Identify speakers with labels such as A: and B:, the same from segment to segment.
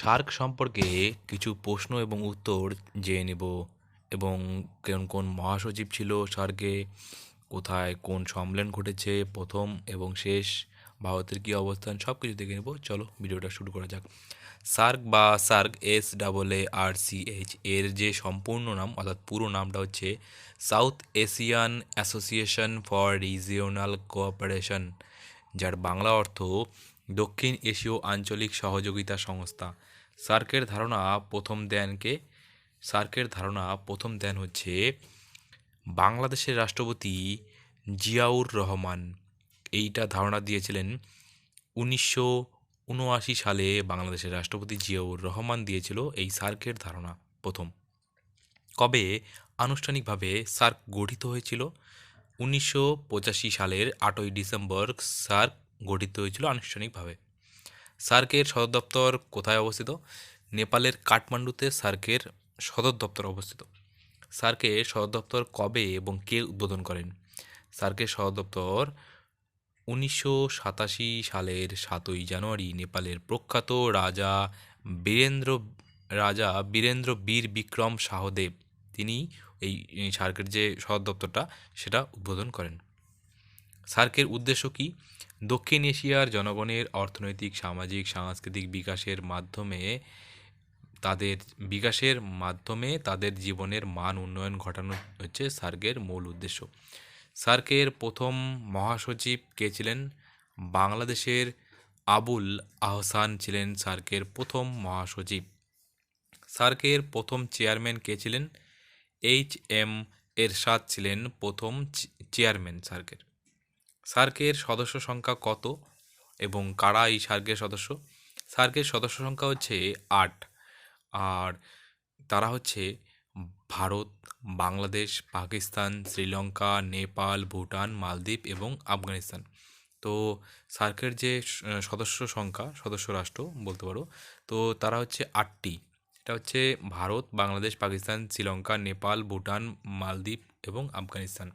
A: SAARC সম্পর্কে কিছু প্রশ্ন এবং উত্তর জেনে নেব এবং কোন কোন মহাসচিব ছিল সার্কে, কোথায় কোন সম্মেলন ঘটেছে, প্রথম এবং শেষ, ভারতের কী অবস্থান সব কিছু দেখে নেব। চলো, ভিডিওটা শুরু করা যাক। সার্ক বা SAARC, S double A R C H এর যে সম্পূর্ণ নাম, অর্থাৎ পুরো নামটা হচ্ছে South Asian Association for Regional Cooperation, যার বাংলা অর্থ দক্ষিণ এশীয় আঞ্চলিক সহযোগিতা সংস্থা। সার্কের ধারণা প্রথম দেনকে, সার্কের ধারণা প্রথম দেন হচ্ছে বাংলাদেশের রাষ্ট্রপতি জিয়াউর রহমান। এইটা ধারণা দিয়েছিলেন উনিশশো উনআশি সালে বাংলাদেশের রাষ্ট্রপতি জিয়াউর রহমান দিয়েছিল এই সার্কের ধারণা প্রথম। কবে আনুষ্ঠানিকভাবে সার্ক গঠিত হয়েছিল? উনিশশো পঁচাশি সালের আটই ডিসেম্বর সার্ক গঠিত হয়েছিল আনুষ্ঠানিকভাবে। সার্কের সদর দপ্তর কোথায় অবস্থিত? নেপালের কাঠমান্ডুতে সার্কের সদর দপ্তর অবস্থিত। সার্কের সদর দপ্তর কবে এবং কে উদ্বোধন করেন? সার্কের সদর দপ্তর উনিশশো সাতাশি সালের সাতই জানুয়ারি নেপালের প্রখ্যাত রাজা বীরেন্দ্র রাজা বীরেন্দ্র বীর বিক্রম শাহদেব তিনি এই সার্কের যে সদর দপ্তরটা, সেটা উদ্বোধন করেন। সার্কের উদ্দেশ্য কি? দক্ষিণ এশিয়ার জনগণের অর্থনৈতিক, সামাজিক, সাংস্কৃতিক বিকাশের মাধ্যমে তাদের, বিকাশের মাধ্যমে তাদের জীবনের মান উন্নয়ন ঘটানো হচ্ছে সার্কের মূল উদ্দেশ্য। সার্কের প্রথম মহাসচিব কে ছিলেন? বাংলাদেশের আবুল আহসান ছিলেন সার্কের প্রথম মহাসচিব। সার্কের প্রথম চেয়ারম্যান কে ছিলেন? এইচ এম এরশাদ ছিলেন প্রথম চেয়ারম্যান সার্কের। সার্কের সদস্য সংখ্যা কত এবং কারা এই সার্কের সদস্য? সার্কের সদস্য সংখ্যা হচ্ছে আট। আর তারা হচ্ছে ভারত, বাংলাদেশ, পাকিস্তান, শ্রীলঙ্কা, নেপাল, ভুটান, মালদ্বীপ এবং আফগানিস্তান। তো সার্কের যে সদস্য সংখ্যা, সদস্য রাষ্ট্র বলতে পারো, তো তারা হচ্ছে আটটি। এটা হচ্ছে ভারত, বাংলাদেশ, পাকিস্তান, শ্রীলঙ্কা, নেপাল, ভুটান, মালদ্বীপ এবং আফগানিস্তান।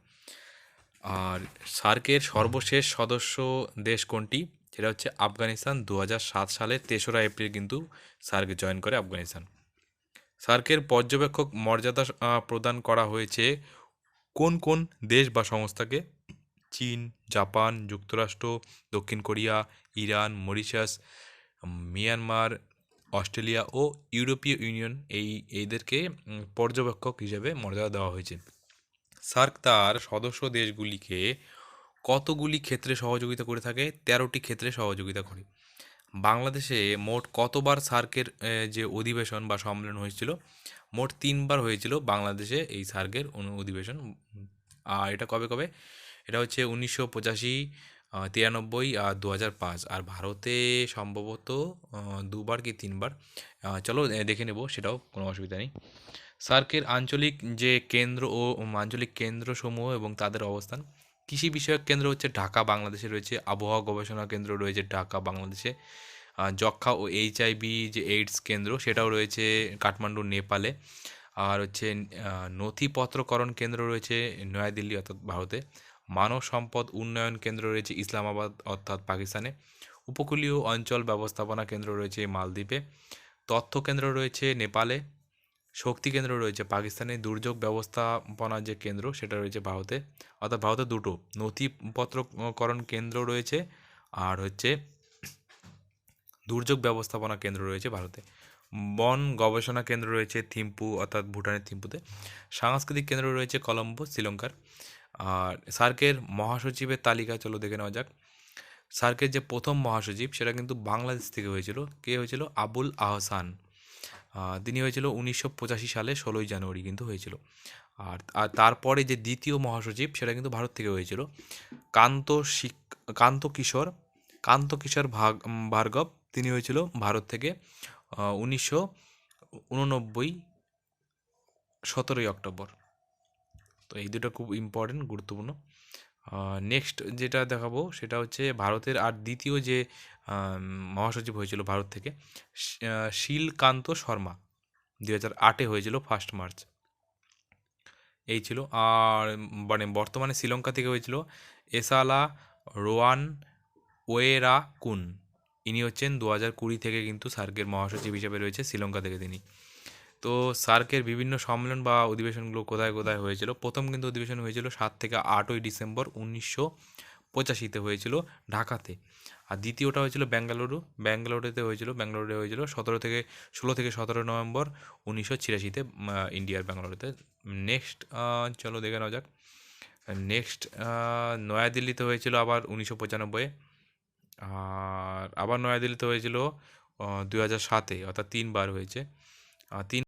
A: আর সার্কের সর্বশেষ সদস্য দেশ কোনটি? সেটা হচ্ছে আফগানিস্তান। দু সাত সালের তেসরা এপ্রিল কিন্তু সার্ক জয়েন করে আফগানিস্তান। সার্কের পর্যবেক্ষক মর্যাদা প্রদান করা হয়েছে কোন কোন দেশ বা সংস্থাকে? চীন জাপান যুক্তরাষ্ট্র দক্ষিণ Korea Iran Mauritius Myanmar Australia ও ইউরোপীয় ইউনিয়ন। এই এদেরকে উম, পর্যবেক্ষক হিসেবে মর্যাদা দেওয়া হয়েছে। সার্ক তার সদস্য দেশগুলিকে কতগুলি ক্ষেত্রে সহযোগিতা করে থাকে? তেরোটি ক্ষেত্রে সহযোগিতা করে। বাংলাদেশে মোট কতবার সার্কের যে অধিবেশন বা সম্মেলন হয়েছিল, মোট তিনবার হয়েছিল বাংলাদেশে এই সার্কের অনু- অধিবেশন। আর এটা কবে কবে? এটা হচ্ছে উনিশশো পঁচাশি তিরানব্বই আর দু হাজার পাঁচ। আর ভারতে সম্ভবত দুবার কি তিনবার? চলো দেখে নেব, সেটাও কোনো অসুবিধা নেই। সার্কের আঞ্চলিক যে কেন্দ্র ও আঞ্চলিক কেন্দ্রসমূহ এবং তাদের অবস্থান, কৃষি বিষয়ক কেন্দ্র হচ্ছে ঢাকা, বাংলাদেশে রয়েছে। আবহাওয়া গবেষণা কেন্দ্র রয়েছে ঢাকা, বাংলাদেশে। যক্ষা ও এইচআইভি যে এইডস কেন্দ্র, সেটাও রয়েছে কাঠমান্ডু, নেপালে। আর হচ্ছে নথিপত্রকরণ কেন্দ্র রয়েছে নয়াদিল্লি, অর্থাৎ ভারতে। মানব সম্পদ উন্নয়ন কেন্দ্র রয়েছে ইসলামাবাদ, অর্থাৎ পাকিস্তানে। উপকূলীয় অঞ্চল ব্যবস্থাপনা কেন্দ্র রয়েছে মালদ্বীপে। তথ্য কেন্দ্র রয়েছে নেপালে। শক্তি কেন্দ্র রয়েছে পাকিস্তানে। দুর্যোগ ব্যবস্থাপনা যে কেন্দ্র, সেটা রয়েছে ভারতে। অর্থাৎ ভারতে দুটো। নথিপত্রকরণ কেন্দ্র রয়েছে আর হচ্ছে দুর্যোগ ব্যবস্থাপনা কেন্দ্র রয়েছে ভারতে। বন গবেষণা কেন্দ্র রয়েছে থিম্পু, অর্থাৎ ভুটানের থিম্পুতে। সাংস্কৃতিক কেন্দ্র রয়েছে কলম্বো, শ্রীলঙ্কার। আর সার্কের মহাসচিবের তালিকা চলো দেখে নেওয়া যাক। সার্কের যে প্রথম মহাসচিব সেটা কিন্তু বাংলাদেশ থেকে হয়েছিল। কে হয়েছিল? আবুল আহসান। তিনি হয়েছিল উনিশশো পঁচাশি সালে ষোলোই জানুয়ারি কিন্তু হয়েছিল। আর আর তারপরে যে দ্বিতীয় মহাসচিব সেটা কিন্তু ভারত থেকে হয়েছিল। কান্ত শিক- কান্ত কিশোর কান্ত কিশোর ভাগ ভার্গব তিনি হয়েছিল ভারত থেকে উনিশশো উননব্বই সতেরোই অক্টোবর। তো এই দুটো খুব ইম্পর্টেন্ট গুরুত্বপূর্ণ। নেক্সট যেটা দেখাবো সেটা হচ্ছে ভারতের আর দ্বিতীয় যে মহাসচিব হয়েছিল ভারত থেকে শীলকান্ত শর্মা। দুই হাজার আটে হয়েছিল ফার্স্ট মার্চ এই ছিল। আর মানে বর্তমানে শ্রীলঙ্কা থেকে হয়েছিল এসালা রোয়ান ওয়েরা কুন। ইনি হচ্ছেন দু হাজার কুড়ি থেকে কিন্তু সার্কের মহাসচিব হিসেবে রয়েছে শ্রীলঙ্কা থেকে তিনি। তো সার্কের বিভিন্ন সম্মেলন বা অধিবেশনগুলো কোথায় কোথায় হয়েছিল? প্রথম কিন্তু অধিবেশন হয়েছিল সাত থেকে আটই ডিসেম্বর উনিশশো পঁচাশিতে হয়েছিল ঢাকাতে। আর দ্বিতীয়টা হয়েছিল বেঙ্গালুরু ব্যাঙ্গালোরেতে হয়েছিল ব্যাঙ্গালোরে হয়েছিল সতেরো থেকে ষোলো থেকে সতেরো নভেম্বর উনিশশো ছিয়াশিতে ইন্ডিয়ার ব্যাঙ্গালোরেতে। নেক্সট চলো দেখে নেওয়া যাক। নেক্সট নয়াদিল্লিতে হয়েছিল আবার উনিশশো পঁচানব্বইয়ে আর আবার নয়াদিল্লিতে হয়েছিল দু হাজার সাতে, অর্থাৎ তিনবার হয়েছে। তিন